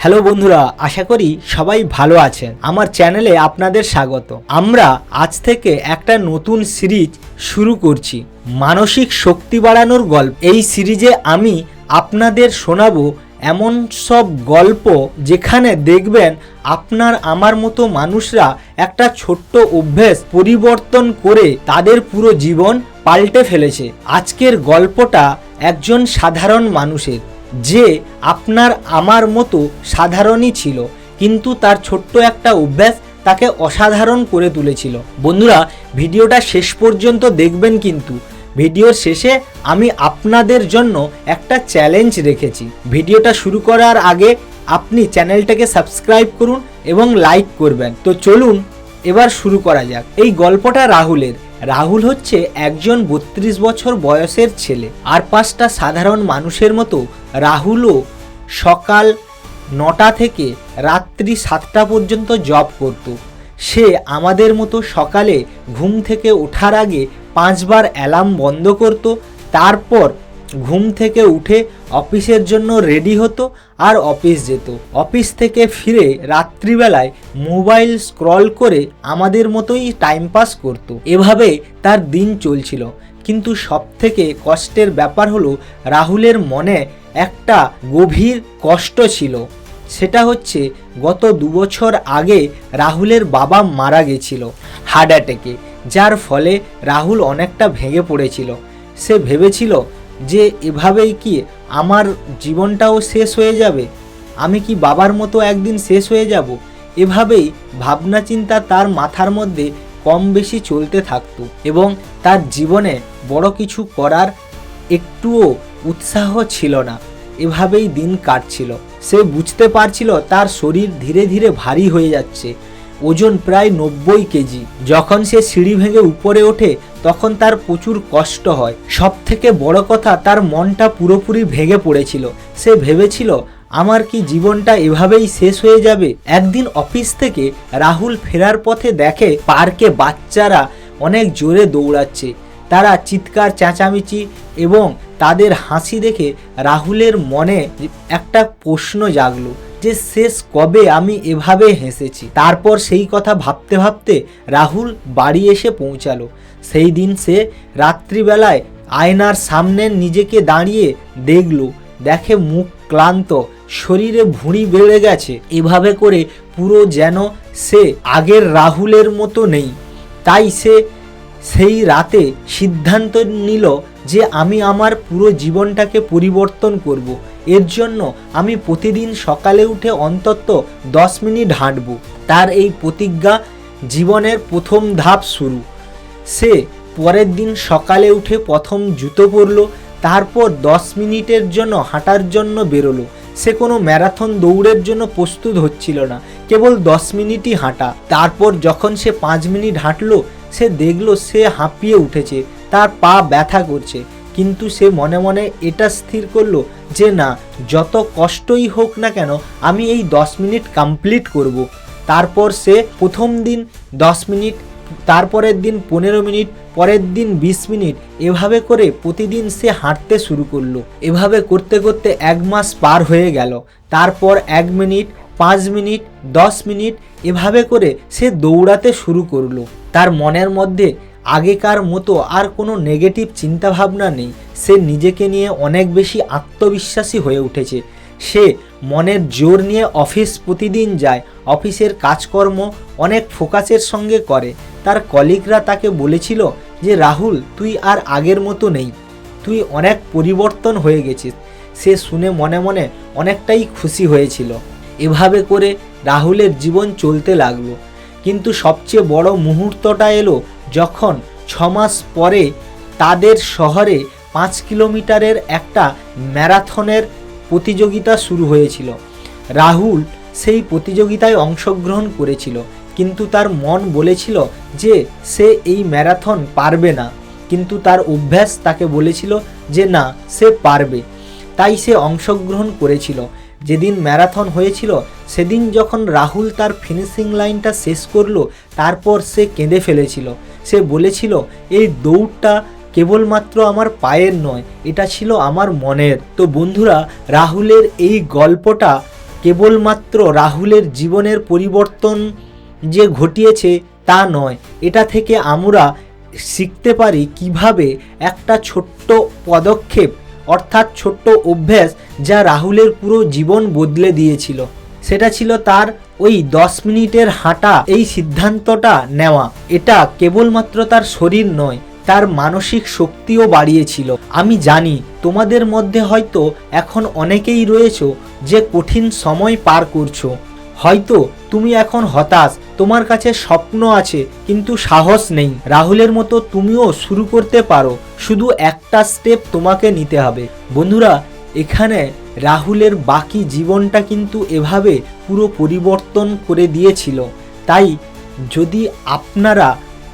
Hello বন্ধুরা, আশা করি সবাই ভালো আছেন। আমার চ্যানেলে আপনাদের স্বাগত। আমরা আজ থেকে একটা নতুন সিরিজ শুরু করছি। মানসিক শক্তি বাড়ানোর গল্প। এই সিরিজে আমি আপনাদের শোনাবো এমন সব গল্প যেখানে দেখবেন আপনার, আমার মতো মানুষরা একটা ছোট্ট অভ্যেস পরিবর্তন করে তাদের পুরো জীবন পাল্টে ফেলেছে। আজকের গল্পটা একজন সাধারণ মানুষের। যে আপনার আমার মতো সাধারণই ছিল, কিন্তু তার ছোট্ট একটা অভ্যাস তাকে অসাধারণ করে তুলেছিল। বন্ধুরা, ভিডিওটা শেষ পর্যন্ত দেখবেন কিন্তু। ভিডিওর শেষে আমি আপনাদের জন্য একটা চ্যালেঞ্জ রেখেছি। ভিডিওটা শুরু করার আগে আপনি চ্যানেলটাকে সাবস্ক্রাইব করুন এবং লাইক করবেন। তো চলুন, এবার শুরু করা যাক। এই গল্পটা রাহুলের। রাহুল হচ্ছে একজন বত্রিশ বছর বয়সের ছেলে। আর পাঁচটা সাধারণ মানুষের মতো রাহুলও সকাল নটা থেকে রাত্রি সাতটা পর্যন্ত জব করত। সে আমাদের মতো সকালে ঘুম থেকে ওঠার আগে পাঁচবার অ্যালার্ম বন্ধ করত, তারপর ঘুম থেকে উঠে অফিসের জন্য রেডি হতো আর অফিস যেত। অফিস থেকে ফিরে রাত্রিবেলায় মোবাইল স্ক্রল করে আমাদের মতোই টাইম পাস করতো। এভাবে তার দিন চলছিল। কিন্তু সবথেকে কষ্টের ব্যাপার হলো, রাহুলের মনে একটা গভীর কষ্ট ছিল। সেটা হচ্ছে গত দুবছর আগে রাহুলের বাবা মারা গেছিল হার্ট অ্যাটাকে, যার ফলে রাহুল অনেকটা ভেঙে পড়েছিল। সে ভেবেছিল যে এভাবেই কি আমার জীবনটাও শেষ হয়ে যাবে? আমি কি বাবার মতো একদিন শেষ হয়ে যাব? এভাবেই ভাবনা চিন্তা তার মাথার মধ্যে কম বেশি চলতে থাকতো এবং তার জীবনে বড় কিছু করার একটুও উৎসাহ ছিল না। এভাবেই দিন কাটছিল। সে বুঝতে পারছিল তার শরীর ধীরে ধীরে ভারী হয়ে যাচ্ছে। ওজন প্রায় নব্বই কেজি। যখন সে সিঁড়ি ভেঙে উপরে ওঠে, তখন তার প্রচুর কষ্ট হয়। সব থেকে বড় কথা, তার মনটা পুরোপুরি ভেঙে পড়েছিল। সে ভেবেছিল, আমার কি জীবনটা এভাবেই শেষ হয়ে যাবে? একদিন অফিস থেকে রাহুল ফেরার পথে দেখে পার্কে বাচ্চারা অনেক জোরে দৌড়াচ্ছে। তারা চিৎকার, চেঁচামেচি এবং তাদের হাসি দেখে রাহুলের মনে একটা প্রশ্ন জাগলো যে, শেষ কবে আমি এভাবে হেসেছি? তারপর সেই কথা ভাবতে ভাবতে রাহুল বাড়ি এসে পৌঁছালো। সেই দিন সে রাত্রিবেলায় আয়নার সামনে নিজেকে দাঁড়িয়ে দেখল। দেখে মুখ ক্লান্ত, শরীরে ভুঁড়ি বেড়ে গেছে। এভাবে করে পুরো যেন সে আগের রাহুলের মতো নেই। তাই সে সেই রাতে সিদ্ধান্ত নিল যে আমি আমার পুরো জীবনটাকে পরিবর্তন করব। এর জন্য আমি প্রতিদিন সকালে উঠে অন্তত দশ মিনিট হাঁটব। তার এই প্রতিজ্ঞা জীবনের প্রথম ধাপ শুরু। সে পরের দিন সকালে উঠে প্রথম জুতো পরলো, তারপর দশ মিনিটের জন্য হাঁটার জন্য বেরোলো। সে কোনো ম্যারাথন দৌড়ের জন্য প্রস্তুত হচ্ছিল না, কেবল দশ মিনিটই হাঁটা। তারপর যখন সে পাঁচ মিনিট হাঁটলো সে দেখল সে হাঁপিয়ে উঠেছে, তার পা ব্যথা করছে, কিন্তু সে মনে মনে এটা স্থির করল যে না, যত কষ্টই হোক না কেন আমি এই দশ মিনিট কমপ্লিট করব। তারপর সে প্রথম দিন দশ মিনিট, তারপরের দিন পনেরো মিনিট, পরের দিন বিশ মিনিট এভাবে করে প্রতিদিন সে হাঁটতে শুরু করল। এভাবে করতে করতে এক মাস পার হয়ে গেল। তারপর এক মিনিট, পাঁচ মিনিট, দশ মিনিট এভাবে করে সে দৌড়াতে শুরু করল। তার মনের মধ্যে আগেকার মতো আর কোনো নেগেটিভ চিন্তাভাবনা নেই। সে নিজেকে নিয়ে অনেক বেশি আত্মবিশ্বাসী হয়ে উঠেছে। সে মনের জোর নিয়ে অফিস প্রতিদিন যায়, অফিসের কাজকর্ম অনেক ফোকাসের সঙ্গে করে। তার কলিগরা তাকে বলেছিল যে, রাহুল, তুই আর আগের মতো নেই। তুই অনেক পরিবর্তন হয়ে গেছিস। সে শুনে মনে মনে অনেকটাই খুশি হয়েছিল। এভাবে করে রাহুলের জীবন চলতে লাগল। কিন্তু সবচেয়ে বড় মুহূর্তটা এলো যখন ছমাস পরে তাদের শহরে পাঁচ কিলোমিটারের একটা ম্যারাথনের প্রতিযোগিতা শুরু হয়েছিল। রাহুল সেই প্রতিযোগিতায় অংশগ্রহণ করেছিল, কিন্তু তার মন বলেছিল যে সে এই ম্যারাথন পারবে না। কিন্তু তার অভ্যাস তাকে বলেছিল যে না, সে পারবে। তাই সে অংশগ্রহণ করেছিল। যেদিন ম্যারাথন হয়েছিল, সেদিন যখন রাহুল তার ফিনিশিং লাইনটা শেষ করল, তারপর সে কেঁদে ফেলেছিল। সে বলেছিল, এই দৌড়টা কেবলমাত্র আমার পায়ের নয়, এটা ছিল আমার মনের। তো বন্ধুরা, রাহুলের এই গল্পটা কেবলমাত্র রাহুলের জীবনের পরিবর্তন যে ঘটিয়েছে, তা নয়। এটা থেকে আমরা শিখতে পারি কীভাবে একটা ছোট্ট পদক্ষেপ অর্থাৎ ছোট্ট অভ্যাস যা রাহুলের পুরো জীবন বদলে দিয়েছিল। সেটা ছিল তার ওই দশ মিনিটের হাঁটা, এই সিদ্ধান্তটা নেওয়া। এটা কেবলমাত্র তার শরীর নয়, তার মানসিক শক্তিও বাড়িয়েছিল। আমি জানি, তোমাদের মধ্যে হয়তো এখন অনেকেই রয়েছো যে কঠিন সময় পার করছ। হয়তো তুমি এখন হতাশ, তোমার কাছে স্বপ্ন আছে, কিন্তু সাহস নেই। রাহুলের মতো তুমিও শুরু করতে পারো, শুধু একটা স্টেপ তোমাকে নিতে হবে। বন্ধুরা, এখানে রাহুলের বাকি জীবনটা কিন্তু এভাবে পুরো পরিবর্তন করে দিয়েছিল। তাই যদি আপনারা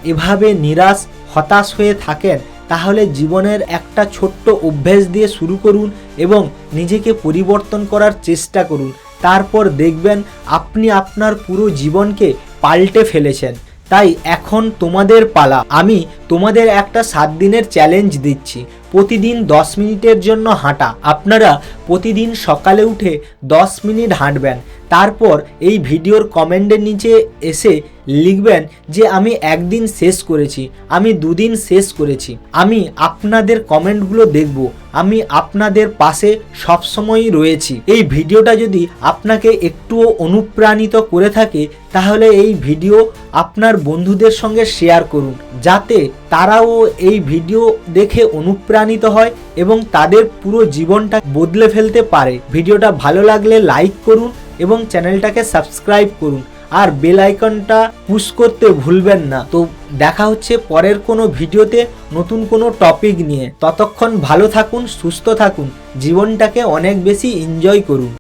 এভাবে নিরাশ, হতাশ হয়ে থাকেন, তাহলে জীবনের একটা ছোট্ট অভ্যেস দিয়ে শুরু করুন এবং নিজেকে পরিবর্তন করার চেষ্টা করুন। তারপর দেখবেন আপনি আপনার পুরো জীবনকে পাল্টে ফেলেছেন। তাই এখন তোমাদের পালা। আমি তোমাদের একটা সাত দিনের চ্যালেঞ্জ দিচ্ছি। প্রতিদিন দশ মিনিটের জন্য হাঁটা। আপনারা প্রতিদিন সকালে উঠে দশ মিনিট হাঁটবেন। তারপর এই ভিডিওর কমেন্টের নিচে এসে লিখবেন যে আমি একদিন শেষ করেছি, আমি দুদিন শেষ করেছি। আমি আপনাদের কমেন্টগুলো দেখব, আমি আপনাদের পাশে সবসময়ই রয়েছি। এই ভিডিওটা যদি আপনাকে একটুও অনুপ্রাণিত করে থাকে, তাহলে এই ভিডিও আপনার বন্ধুদের সঙ্গে শেয়ার করুন, যাতে তারাও এই ভিডিও দেখে অনুপ্রাণিত হয় এবং তাদের পুরো জীবনটা বদলে ফেলতে পারে। ভিডিওটা ভালো লাগলে লাইক করুন এবং চ্যানেলটাকে সাবস্ক্রাইব করুন। আর বেল আইকনটা পুশ করতে ভুলবেন না। তো দেখা হচ্ছে পরের কোনো ভিডিওতে নতুন কোনো টপিক নিয়ে। ততক্ষণ ভালো থাকুন, সুস্থ থাকুন। জীবনটাকে অনেক বেশি এনজয় করুন।